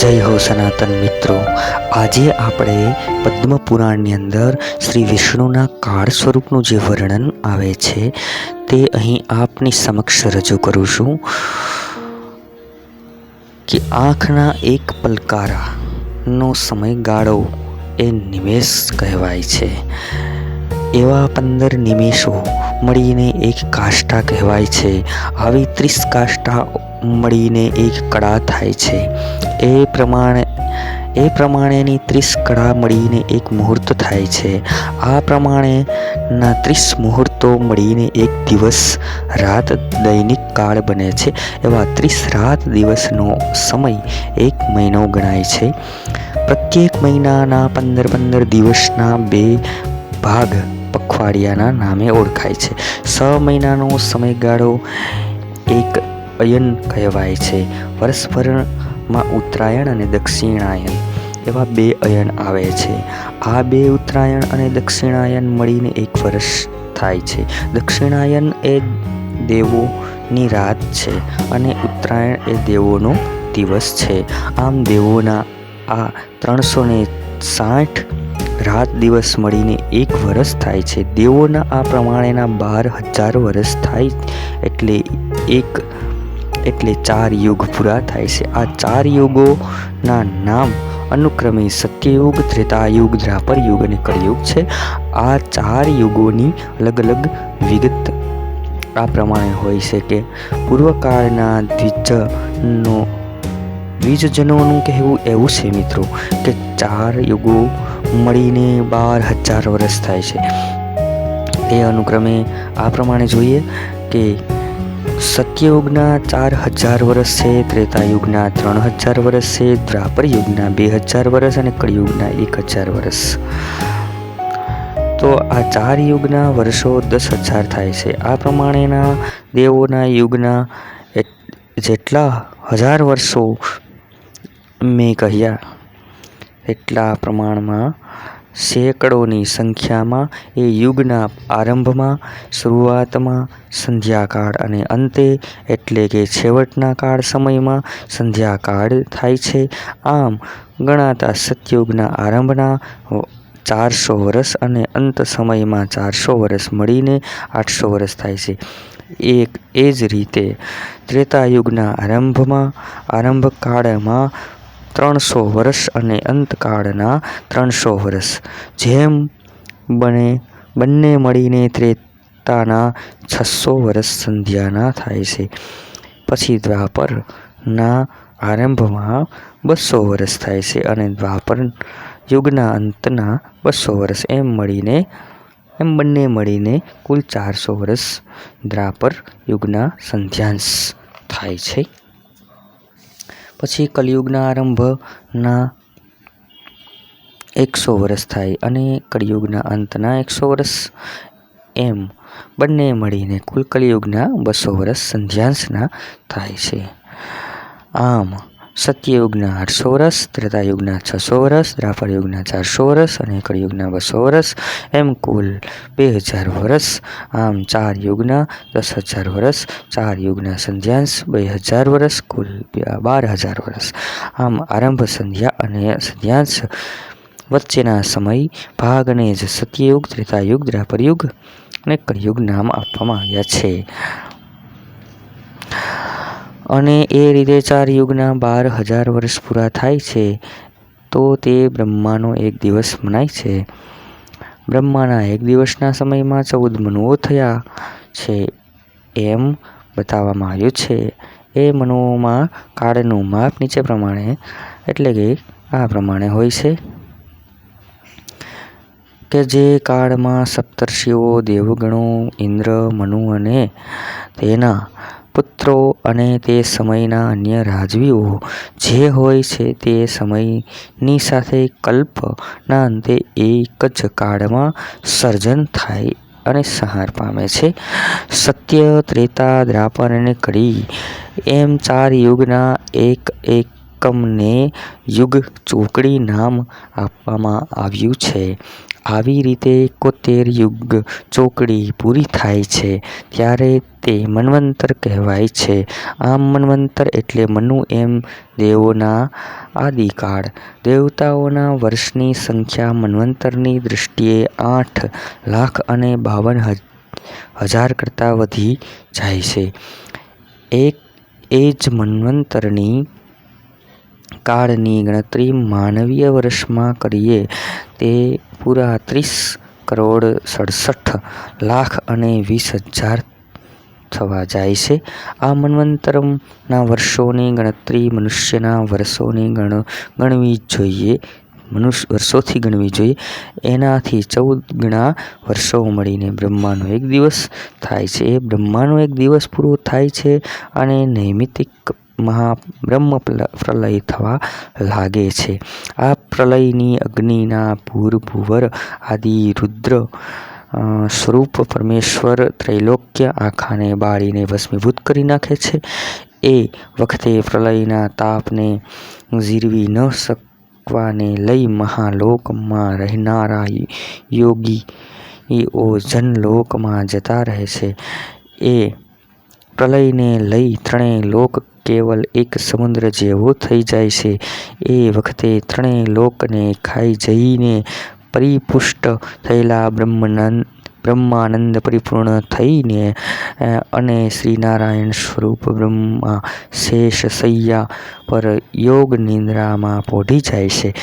જય હો સનાતન મિત્રો. આજે આપણે પદ્મ પુરાણની અંદર શ્રી વિષ્ણુના કાળ સ્વરૂપનું જે વર્ણન આવે છે, તે અહીં આપની સમક્ષ રજૂ કરું છું કે આંખના એક પલકારાનો સમયગાળો એ નિમેષ કહેવાય છે. એવા પંદર નિમેષો મળીને એક કાષ્ઠા કહેવાય છે. આવી ત્રીસ કાષ્ઠા મળીને એક કળા થાય છે. એ પ્રમાણે, એ પ્રમાણેની ત્રીસ કળા મળીને એક મુહૂર્ત થાય છે. આ પ્રમાણેના ત્રીસ મુહૂર્તો મળીને એક દિવસ રાત દૈનિક કાળ બને છે. એવા ત્રીસ રાત દિવસનો સમય એક મહિનો ગણાય છે. પ્રત્યેક મહિનાના પંદર પંદર દિવસના બે ભાગ પખવાડિયાના નામે ઓળખાય છે. સ મહિનાનો સમયગાળો એક અયન કહેવાય છે. વર્ષભરમાં ઉત્તરાયણ અને દક્ષિણાયન એવા બે અયન આવે છે. આ બે ઉત્તરાયણ અને દક્ષિણાયન મળીને એક વર્ષ થાય છે. દક્ષિણાયન એ દેવોની રાત છે અને ઉત્તરાયણ એ દેવોનો દિવસ છે. આમ દેવોના આ ત્રણસો ને સાઠ રાત દિવસ મળીને એક વર્ષ થાય છે. દેવોના આ પ્રમાણેના બાર હજાર વર્ષ થાય એટલે એક એટલે ચાર યુગ પૂરા થાય છે. આ ચાર યુગોના નામ અનુક્રમે સત્યયુગ, ત્રેતાયુગ દ્રાપર યુગ અને કળયુગ છે. આ ચાર યુગોની અલગ અલગ વિગત આ પ્રમાણે હોય છે કે પૂર્વકાળના દ્વિજનો, દ્વિજજનોનું કહેવું એવું છે મિત્રો કે ચાર યુગો મળીને બાર હજાર વર્ષ થાય છે. એ અનુક્રમે આ પ્રમાણે જોઈએ કે સત્યયુગના ચાર હજાર વર્ષ છે ત્રેતાયુગના ત્રણ હજાર વર્ષ છે દ્રાપર યુગના બે હજાર વર્ષ અને કળિયુગના એક હજાર વર્ષ. તો આ ચાર યુગના વર્ષો દસ હજાર થાય છે. આ પ્રમાણેના દેવોના યુગના જેટલા હજાર વર્ષો મેં કહ્યા, એટલા પ્રમાણમાં સેંકડોની સંખ્યામાં એ યુગના આરંભમાં, શરૂઆતમાં, સંધ્યાકાળ અને અંતે, એટલે કે છેવટના કાળ સમયમાં સંધ્યાકાળ થાય છે. આમ, ગણાતા સતયુગના આરંભના ચારસો વર્ષ અને અંત સમયમાં ચારસો વર્ષ મળીને આઠસો વર્ષ થાય છે. એક એ જ રીતે, ત્રેતાયુગના આરંભમાં, આરંભકાળમાં ત્રણસો વર્ષ અને અંતકાળના ત્રણસો વર્ષ. જેમ બને, બંને મળીને ત્રેતાના છસો વર્ષ સંધ્યાના થાય છે. પછી દ્વાપરના આરંભમાં બસો વર્ષ થાય છે અને દ્વાપર યુગના અંતના બસો વર્ષ. એમ મળીને, એમ બંને મળીને કુલ ચારસો વર્ષ દ્વાપર યુગના સંધ્યાંશ થાય છે. પછી કલિયુગના આરંભના એકસો વર્ષ થાય અને કળિયુગના અંતના એકસો વર્ષ એમ બંને મળીને કુલ કલિયુગના બસો વર્ષ સંધ્યાંશના થાય છે. આમ સત્યયુગના આઠસો વર્ષ ત્રેતાયુગના છસો વર્ષ દ્રાપર યુગના ચારસો વર્ષ અને કળયુગના બસો વર્ષ એમ કુલ બે હજાર વર્ષ આમ ચાર યુગના દસ હજાર વર્ષ ચાર યુગના સંધ્યાંશ બે હજાર વર્ષ કુલ બાર હજાર વર્ષ આમ આરંભ સંધ્યા અને સંધ્યાંશ વચ્ચેના સમય ભાગને જ સત્યયુગ, ત્રેતાયુગ દ્રાપરયુગ અને કળયુગ નામ આપવામાં આવ્યા છે. અને એ રીતે ચાર યુગના બાર હજાર વર્ષ પૂરા થાય છે, તો તે બ્રહ્માનો એક દિવસ મનાય છે. બ્રહ્માના એક દિવસના સમયમાં ચૌદ મનુઓ થયા છે, એમ બતાવવામાં આવ્યું છે. એ મનુઓમાં કાળનું માપ નીચે પ્રમાણે, એટલે કે આ પ્રમાણે હોય છે. કે જે કાળમાં સપ્તર્ષિઓ, દેવગણો, ઇન્દ્ર, મનુ અને તેના પુત્રો અને તે સમયના અન્ય રાજવીઓ જે હોય છે તે સમયની સાથે કલ્પના અંતે એક જ કાળમાં સર્જન થાય અને સહાર પામે છે. સત્ય, ત્રેતા દ્રાપર અને કડી એમ ચાર યુગના એક એકમને યુગ ચોકડી નામ આપવામાં આવ્યું છે. આવી રીતે એકોતેર યુગ ચોકડી પૂરી થાય છે, ત્યારે તે મન્વંતર કહેવાય છે. આમ મન્વંતર એટલે મનુ એમ દેવોના આદિકાળ. દેવતાઓના વર્ષની સંખ્યા મન્વંતરની દૃષ્ટિએ આઠ લાખ અને બાવન હજાર કરતાં વધી જાય છે. એક, એ જ મન્વંતરની કાળની ગણતરી માનવીય વર્ષમાં કરીએ તે પૂરા ત્રીસ કરોડ સડસઠ લાખ અને વીસ હજાર થવા જાય છે. આ મન્વંતરમના વર્ષોની ગણતરી મનુષ્યના વર્ષોની ગણવી જોઈએ. મનુષ્ય, વર્ષોથી ગણવી જોઈએ. એનાથી ચૌદ ગણા વર્ષો મળીને બ્રહ્માનો એક દિવસ થાય છે. એ બ્રહ્માનો એક દિવસ પૂરો થાય છે અને નૈમિતિક મહા બ્રહ્મ પ્રલય થવા લાગે છે. આ પ્રલયની અગ્નિના ભૂરભુવર આદિ રુદ્ર સ્વરૂપ પરમેશ્વર ત્રૈલોક્ય આખાને બાળીને ભસ્મીભૂત કરી નાખે છે. એ વખતે પ્રલયના તાપને ઝીરવી ન શકવાને લઈ મહાલોકમાં રહેનારા યોગીઓ જનલોકમાં જતા રહે છે. એ પ્રલયને લઈ ત્રણેય લોક કેવલ એક સમુદ્ર જેવો થઈ જાય છે. એ વખતે ત્રણેય લોકને ખાઈ જઈને પરિપુષ્ટ થયેલા બ્રહ્માનંદ પરિપૂર્ણ થઈને અને શ્રીનારાયણ સ્વરૂપ બ્રહ્મા શેષ સૈયા પર યોગ નિંદ્રામાં પોઢી જાય છે.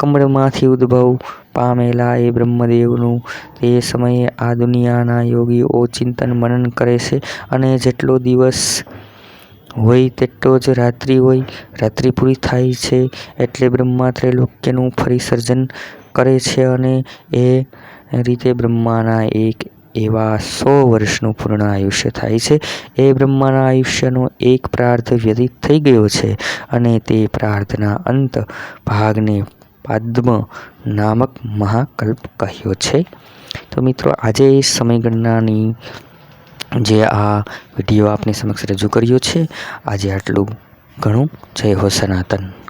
કમળમાંથી ઉદ્ભવ પામેલા એ બ્રહ્મદેવનું તે સમયે આ દુનિયાના યોગીઓ ચિંતન મનન કરે છે અને જેટલો દિવસ હોય તેટલો જ રાત્રિ હોય, રાત્રિ પૂરી થાય છે એટલે બ્રહ્મા ત્રૈલોક્યનું ફરી સર્જન કરે છે અને એ રીતે બ્રહ્માના એક એવા સો વર્ષનું પૂર્ણ આયુષ્ય થાય છે. એ બ્રહ્માના આયુષ્યનો એક પ્રાર્થ વ્યતીત થઈ ગયો છે અને તે પ્રાર્થના અંત ભાગને પાદ્મ નામક મહાકલ્પ કહ્યો છે. તો મિત્રો, આજે સમયગણનાની જે આ વીડિયો આપની સમક્ષ રજૂ કર્યો છે. આજે આટલું ઘણું. જય હો સનાતન.